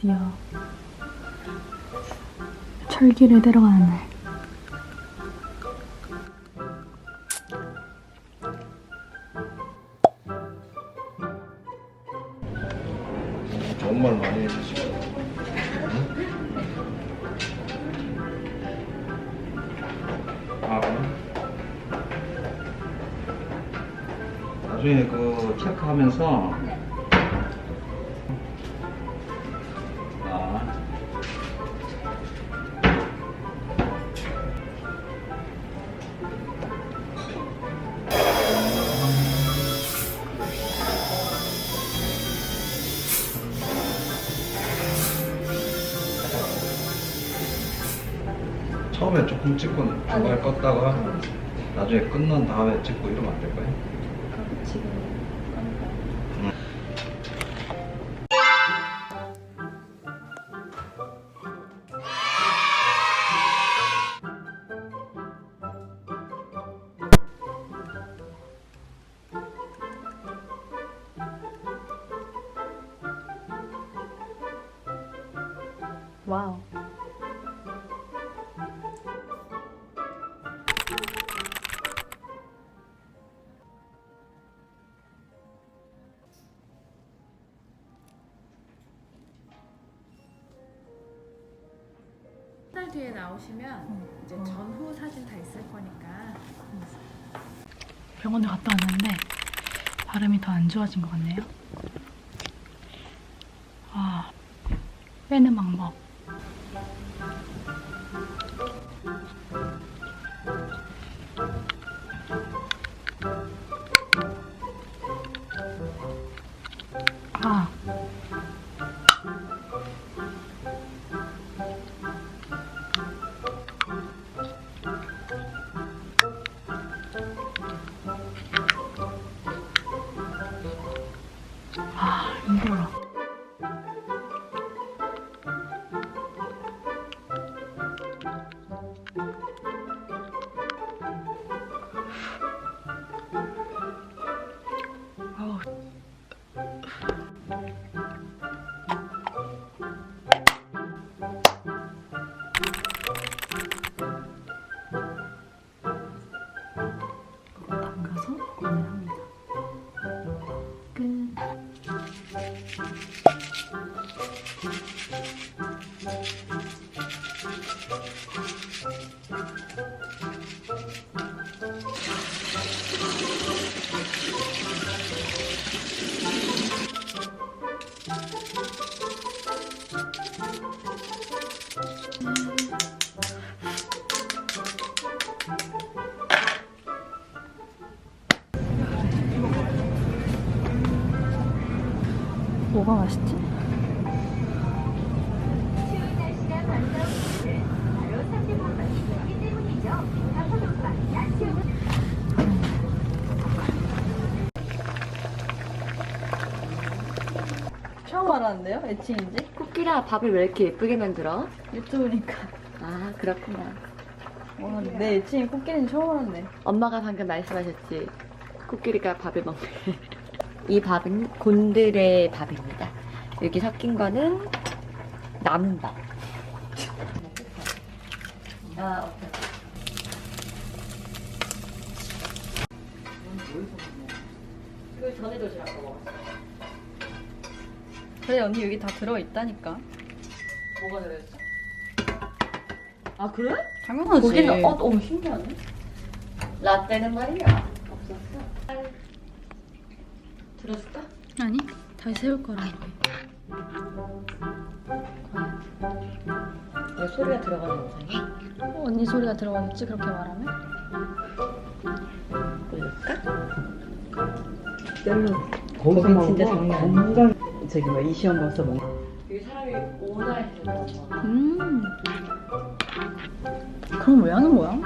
드디어 철길을 내려가는 날. 좋은 말 많이 해주시고 아 나중에 그 체크하면서 처음에 조금 찍고 중간에 껐다가 나중에 끝난 다음에 찍고 이러면 안 될까요? 와우. 한달 뒤에 나오시면 이제 전후 사진 다 있을 거니까 병원에 갔다 왔는데 발음이 더 안 좋아진 것 같네요. 아, 빼는 방법. 아, 힘들어. 뭐가 맛있지? 처음 알았는데요? 애칭인지? 코끼라 밥을 왜 이렇게 예쁘게 만들어? 유튜브니까. 아 그렇구나. 와, 내 애칭이 코끼리는 처음 알았네. 엄마가 방금 말씀하셨지. 코끼리가 밥을 먹는. 이 밥은 곤드레 밥입니다. 여기 섞인 거는 남은 밥. 아, 오케이. 이거 전에도 제가 먹었어. 그래, 언니 여기 다 들어있다니까. 뭐가 들어있어? 아 그래? 당연하지. 거기는 어 너무 신기하네. 라떼는 말이야 없었어. 들어줄까? 아니, 다시 세울 거라고. 왜 소리가 들어가는 영상이? 어, 언니 소리가 들어가겠지, 그렇게 말하면? 올릴까? 거기서 진짜 장난 아니야. 저기 뭐 이시연 벌써 먹 여기 사람이 오날 해서 음. 그럼 왜 하는 거야?